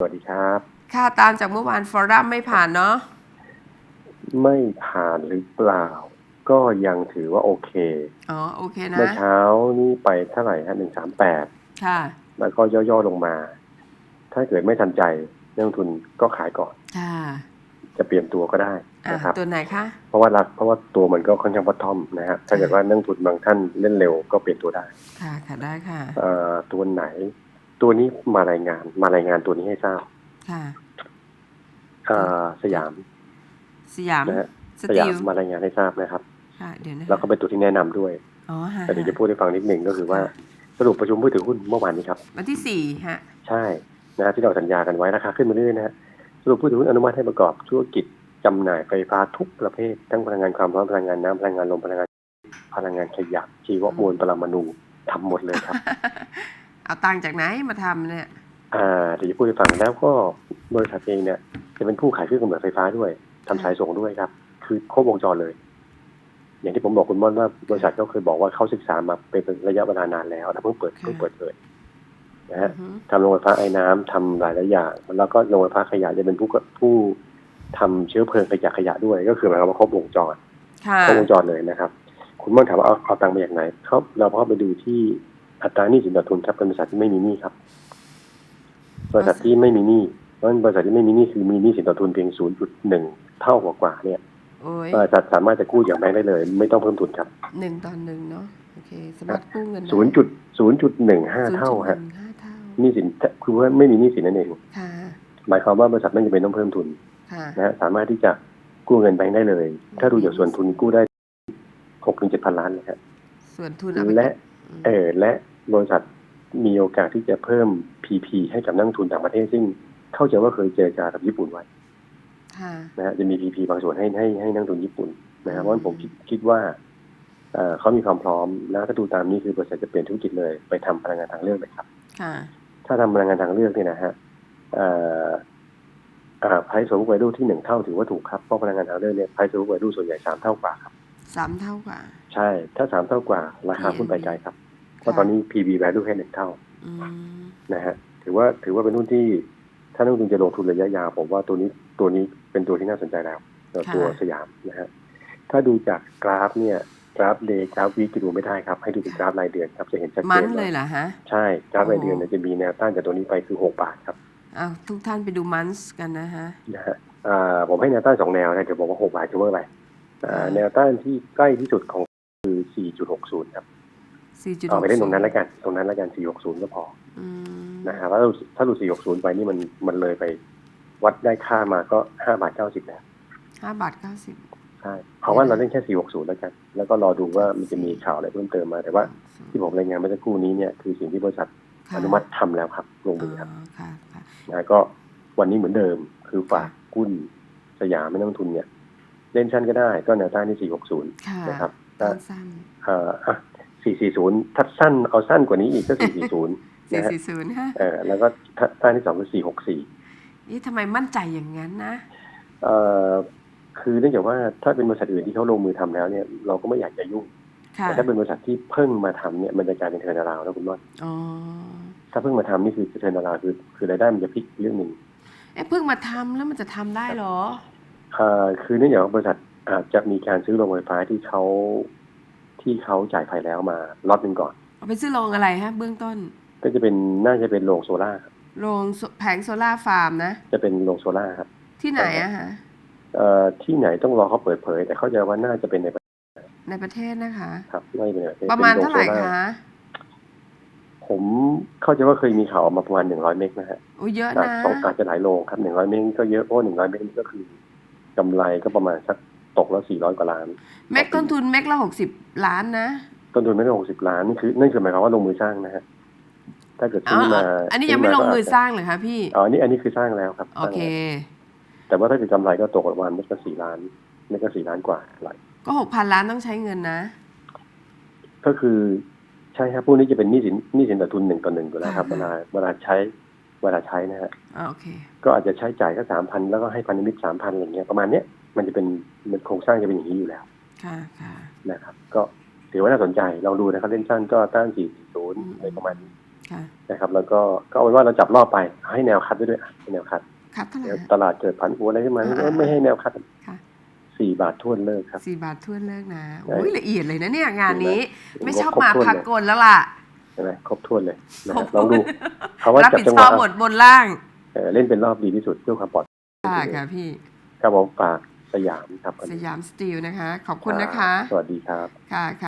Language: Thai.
สวัสดีครับ ค่ะตามจากเมื่อวานฟอรัมไม่ผ่านเนาะไม่ผ่านหรือเปล่า ก็ยังถือว่าโอเค อ๋อ โอเคนะ เมื่อเช้านี่ไปเท่าไหร่ฮะหนึ่งสามแปดค่ะ แล้วก็ย่อๆลงมา ถ้าเกิดไม่ทันใจนักลงทุนก็ขายก่อน ค่ะ จะเปลี่ยนตัวก็ได้อะนะครับตัวไหนคะ เพราะว่ารักเพราะว่าตัวมันก็ค่อนข้างบอททอมนะฮะถ้าเกิดว่านักลงทุนบางท่านเล่นเร็วก็เปลี่ยนตัวได้ ค่ะค่ะได้ค่ะเอ่อตัวไหน ตัวนี้มารายงานมารายงานตัวนี้ให้ทราบค่ะเอ่อสยาม สยามนะฮะสสยาตีมลมารายงานให้ทราบนะครับ ค่ะเดี๋ยวนะแล้วก็เป็นตัวที่แนะนำด้วย อ๋อฮะแต่เดี๋ยวจะพูดให้ฟังนิดหนึ่งก็คือว่าสรุปประชุมผู้ถือหุ้นเมื่อวานนี้ครับ วันที่สี่ฮะ ใช่นะฮะที่เราสัญญากันไว้ราคาขึ้นมาเรื่อยๆนะฮะสรุปผู้ถือหุ้นอนุมัติให้ประกอบธุรกิจจำหน่ายไฟฟ้าทุกประเภท ทั้งพลังงานความร้อนพลังงานน้ำพลังงานลมพลังงานพลังงานขยะชีวมวลปรมาณูทำหมดเลยครับ เอาตังค์จากไหนมาทำเนี่ยอ่าเดี๋ยวจะพูดให้ฟังแล้วก็บริษัทเองเนี่ยจะเป็นผู้ขายเครื่องกำเนิดไฟฟ้าด้วยทำสายส่งด้วยครับ คือครบวงจรเลย อย่างที่ผมบอกคุณม่อนว่าบริษัทก็เคยบอกว่าเขาศึกษามาเป็นระยะเวลานานแล้วแต่เพิ่งเปิดเพิ่งเปิดเผยนะฮะอือฮึทำโรงไฟฟ้าไอ้น้ำทำหลายหลายอย่างแล้วก็โรงไฟฟ้าขยะจะเป็นผู้ก็ผู้ทำเชื้อเพลิงขยะขยะด้วย ก็คือหมายความว่าครบวงจรค่ะครบวงจรเลยนะครับ คุณม่อนถามว่าเอาเอาตังค์มาจากไหนเขาเราเข้าไปดูที่ อัตราหนี้สินต่อทุนครับเป็นบริษัทที่ไม่มีหนี้ครับ บริษัทที่ไม่มีหนี้เพราะฉะนั้นบริษัทที่ไม่มีหนี้คือมีหนี้สินต่อทุนเพียง0.1เท่ากว่าๆเนี่ยโอ้ยบริษัทสามารถจะกู้จากแบงก์ได้เลย ไม่ต้องเพิ่มทุนครับหนึ่งตอนหนึ่งเนาะโอเคสามารถกู้เงินได้0.0.15เท่าฮะ0.15เท่าหนี้สินคือว่าไม่มีหนี้สินนั่นเองค่ะหมายความว่าบริษัทไม่จำเป็นต้องเพิ่มทุนค่ะนะฮะสามารถที่จะกู้เงินแบงก์ได้เลย ถ้าดูจากส่วนทุนกู้ได้หกถึงเจ็ดพันล้านเลยครับส่วนทุนเอาไปและอืมเออและ บริษัทมีโอกาสที่จะเพิ่ม PP ให้กับนักลงทุนต่างประเทศซึ่งเข้าใจว่าเคยเจรจากับญี่ปุ่นไว้ค่ะนะฮะจะมี PP บางส่วนให้ให้ให้นักลงทุนญี่ปุ่นนะครับเพราะฉะนั้นผมคิดคิดว่าเอ่อเขามีความพร้อมแล้วถ้าดูตามนี้คือบริษัทจะเปลี่ยนธุรกิจเลยไปทำพลังงานทางเลือกเลยครับค่ะถ้าทำพลังงานทางเลือกเนี่ยนะฮะเอ่ออ่าไพรซ์สูงกว่าดูที่หนึ่งเท่าถือว่าถูกครับเพราะพลังงานทางเลือกเนี่ยไพรซ์สูงกว่าดูส่วนใหญ่สามเท่ากว่าครับสามเท่ากว่า ใช่ ถ้าสามเท่ากว่า ราคาหุ้นไปไกลครับเพ ราะตอนนี้ PB value แค่หนึ่งเท่าอืมนะฮะถือว่าถือว่าเป็นหุ้นที่ถ้านักลงทุนจะลงทุนระยะยาวผมว่าตัวนี้ตัวนี้เป็นตัวที่น่าสนใจแล้วตัวสยามนะฮะถ้าดูจากกราฟเนี่ยกราฟเดย์กราฟวีจะดูไม่ได้ครับ ให้ดูเป็นกราฟรายเดือนครับจะเห็นชัดเจมันนเลยเหรอฮะใช่กราฟรายเดือนโอ้เนี่ยจะมีแนวต้านจากตัวนี้ไปคือหกบาทครับอ้าวทุกท่านไปดูมันส์กันนะฮะนะฮะอ่าผมให้แนวต้านสองแนวนะเดี๋ยวบอกว่าหกบาทคือเมื่อไหร่อ่าอ่าแนวต้านที่ใกล้ที่สุดของคือ4.60ครับ สี่จุดเอาไปเล่นตรงนั้นแล้วกัน ตรงนั้นแล้วกัน 460 ก็พออืมนะครับถ้าเราถ้าหลุด 460 ไปนี่มันมันเลยไป วัดได้ค่ามาก็5บาท90แล้วห้าบาทเก้าสิบใช่ เพราะว่าเราเล่นแค่ 460 แล้วกัน แล้วก็รอดูว่ามันจะมีข่าวอะไรเพิ่มเติมมา แต่ว่าที่ผมรายงานเมื่อสักครู่นี้เนี่ยคือสิ่งที่บริษัทอนุมัติทำแล้วครับ ลงอ๋มือครับอค่ะค่ะนะก็วันนี้เหมือนเดิมคือฝากหุ้นสยามไม่ต้องทุนเนี่ย เล่นชั้นก็ได้ก็แนวต้านที่ 460ค่ะนะครับถ้าสั้นเอ่ออะ 440 ถ้าสั้นเอาสั้นกว่านี้อีกก็ 440ๆสี่นะฮะสี่ศูนย์ฮะเออแล้วก็ถ้าต้านที่สองคือ464นี่ทำไมมั่นใจอย่างนั้นนะเอ่อคือเนื่องจากว่าถ้าเป็นบริษัทอื่นที่เขาลงมือทำแล้วเนี่ยเราก็ไม่อยากจะยุ่งค่ะแต่ถ้าเป็นบริษัทที่เพิ่งมาทำเนี่ยมันจะกลายเป็นเทอร์นาราวแล้วคุณม่อนอ๋อถ้าเพิ่งมาทำนี่คือเทอร์นาราวคือคือรายได้มันจะพลิกเรื่องหนึ่งเอ๊ะเพิ่งมาทำแล้วมันจะทำได้เหรอเอ่อคือเนื่องจากว่าบริษัทอาจจะมีการซื้อโรงไฟฟ้าที่เขา ที่เขาจ่ายไฟแล้วมาล็อตหนึ่งก่อนเอาไปซื้อโรงอะไรฮะ เบื้องต้น ก็จะเป็นน่าจะเป็นโรงโซล่าร์ครับโรงโซแผงโซล่าร์ฟาร์มนะ จะเป็นโรงโซล่าร์ครับ ที่ไหนอะฮะเอ่อที่ไหนต้องรอเขาเปิดเผย แต่เข้าใจว่าน่าจะเป็นในประเทศในประเทศนะคะ ครับไม่เป็นในประเทศประมาณป็นโเท่าไหร่โซคะ ผมเข้าใจว่าเคยมีข่าวออกมาประมาณหนึ่งร้อยเมกนะฮะโอ้เยอะจากนะสองอาจจะหลายโรงครับหนึ่งร้อยเมกก็เยอะเพราะหนึ่งร้อยเมกนี่ก็คือกำไรก็ประมาณสัก ตกแล้วสี่ร้อยกว่าล้าน แม็กต้นทุนแม็กละหกสิบล้านนะ ต้นทุนไม่ได้หกสิบล้านนี่คือนั่นคือหมายความว่าลงมือสร้างนะฮะถ้าเกิดอ๋ซื้ออมา อันนี้ยังไม่ลงมือซื้สร้างเหรอคะพี่อ๋ออันนี้อันนี้คือสร้างแล้วครับ โอเคสร้างแล้วแต่ว่าถ้าเกิดกำไรก็ตกประมาณไม่ก็สี่ล้านไม่ก็สี่ล้านกว่าไหลก็หกพันล้านต้องใช้เงินนะ ก็คือใช่ครับพวกนี้จะเป็นหนี้สินหนี้สินต่อทุนหนึ่งต่อหนึ่งอยู่แล้วครับเวอ่าลาฮะเวลาใช้เวลาใช้นะฮะอ่าโอเคก็อาจจะใช้จ่ายก็สามพันแล้วก็ให้พันธมิตรสามพันอะไรเงี้ยประมาณเนี้ย มันจะเป็นมันโครงสร้างจะเป็นอย่างนี้อยู่แล้วค่ะค่ะนะครับ ก็ถือว่าน่าสนใจลองดูนะครับเล่นสั้นก็ต้านสี่ศูนย์อะไรประมาณนี้ค่ะนะครับ แล้วก็ก็เอาเป็นว่าเราจับรอบไปให้แนวคัดไว้ด้วยอะให้แนวคัดคัดเท่าไหร่เดี๋ยวฮะตลาดเกิดผันผวนอะไรขึ้นมาอ่าก็ไม่ให้แนวคัดค่ะสี่บาททวนเลิกครับสี่บาททวนเลิกนะใช่โอ้ยละเอียดเลยนะเนี่ยงานนี้ ไม่ชอบครบมาถ้วนพักเลยกลแล้วล่ะใช่ไหมครบถ้วนเลยนะครฮะบลองดูถ้วนเขาว่ารับจับผิดจังชหอบวะหมดบนล่างเออเล่นเป็นรอบดีที่สุดเพื่อความปลอดภัยค่ะค่ะพี่ครับผมฝาก สยามครับ สยามสตีลนะคะ ขอบคุณนะคะ สวัสดีครับ ค่ะค่ะ